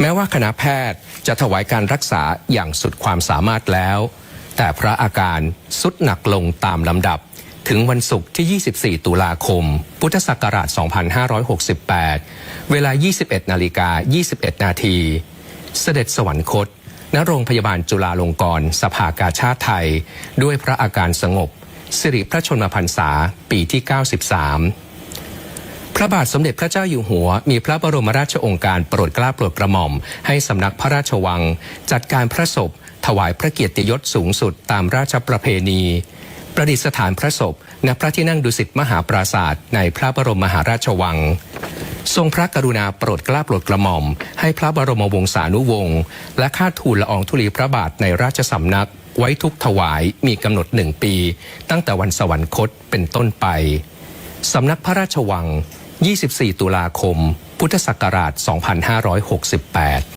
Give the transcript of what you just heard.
แม้ว่าคณะแพทย์จะถวายการรักษาอย่างสุดความสามารถแล้ว แต่พระอาการสุดหนักลงตามลำดับ ถึงวันศุกร์ที่ 24 ตุลาคม พุทธศักราช 2568 เวลา 21 นาฬิกา 21 นาที เสด็จสวรรคต ณ โรงพยาบาลจุฬาลงกรณ์สภากาชาติไทย ด้วยพระอาการสงบ สิริพระชนมพรรษาปีที่ 93 พระบาทสมเด็จพระเจ้าอยู่หัว มีพระบรมราชโองการโปรดเกล้าโปรดกระหม่อม ให้สำนักพระราชวัง จัดการพระศพ ถวายพระเกียรติยศสูงสุดตามราชประเพณี ประดิษฐานพระศพณพระที่นั่งดุสิตมหาปราศาสตร์ในพระบรมมหาราชวังทรงพระกรุณาโปรดกล้าโปรดกระหม่อม ให้พระบรมวงศานุวงศ์และข้าทูลละอองธุลีพระบาทในราชสำนัก ไว้ทุกถวายมีกำหนดหนึ่งปี ตั้งแต่วันสวรรคตเป็นต้นไปสำนักพระราชวัง 24 ตุลาคม พุทธศักราช 2568